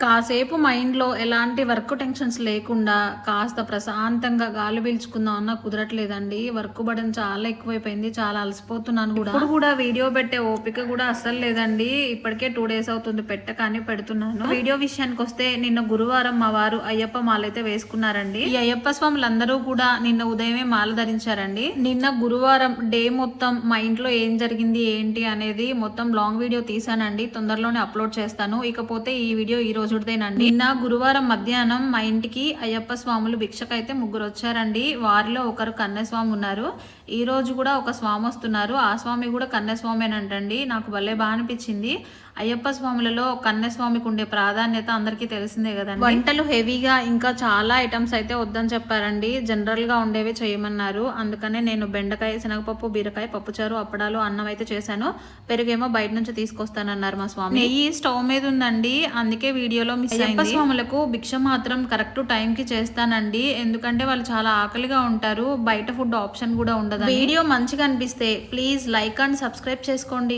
కాసేపు మైండ్‌లో ఎలాంటి వర్క్ టెన్షన్స్ లేకుండా కాస్త ప్రశాంతంగా గాలి పీల్చుకుందాం అన్న కుదరట్లేదండి. వర్క్ బడన్ చాలా ఎక్కువైపోయింది. చాలా అలసిపోతున్నాను కూడా ఇప్పుడు కూడా వీడియో పెట్టే ఓపిక కూడా అస్సలు లేదండి. ఇప్పటికే టూ డేస్ అవుతుంది పెట్టక పెడుతున్నాను. వీడియో విషయానికి వస్తే నిన్న గురువారం మా వారు అయ్యప్ప మాలైతే వేసుకున్నారండి. ఈ అయ్యప్ప స్వాములందరూ కూడా నిన్న ఉదయమే మాల ధరించారండి. నిన్న గురువారం డే మొత్తం మా ఇంట్లో ఏం జరిగింది ఏంటి అనేది మొత్తం లాంగ్ వీడియో తీసానండి. తొందరలోనే అప్లోడ్ చేస్తాను. ఇకపోతే ఈ వీడియో ఈరోజు రోజుదేనండి. నిన్న గురువారం మధ్యాహ్నం మా ఇంటికి అయ్యప్ప స్వాములు భిక్షకైతే ముగ్గురు వచ్చారండి. వారిలో ఒకరు కన్యస్వామి ఉన్నారు. ఈ రోజు కూడా ఒక స్వామి వస్తున్నారు. ఆ స్వామి కూడా కన్యస్వామేనంటండి. నాకు భలే బాగా అనిపించింది. అయ్యప్ప స్వాములలో కన్యస్వామికి ఉండే ప్రాధాన్యత అందరికీ తెలిసిందే కదండి. వంటలు హెవీగా ఇంకా చాలా ఐటమ్స్ అయితే వద్దని చెప్పారండి. జనరల్గా ఉండేవి చేయమన్నారు. అందుకనే నేను బెండకాయ, శనగపప్పు, బీరకాయ, పప్పుచారు, అప్పడాలు, అన్నం అయితే చేశాను. పెరుగేమో బయట నుంచి తీసుకొస్తానన్నారు మా స్వామి. నెయ్యి స్టవ్ మీద ఉందండి. అందుకే వీడియోలో మిస్. అయ్యప్ప స్వాములకు భిక్ష మాత్రం కరెక్ట్ టైం కి చేస్తానండి. ఎందుకంటే వాళ్ళు చాలా ఆకలిగా ఉంటారు. బయట ఫుడ్ ఆప్షన్ కూడా ఉండదు. వీడియో మంచిగా అనిపిస్తే ప్లీజ్ లైక్ అండ్ సబ్స్క్రైబ్ చేసుకోండి.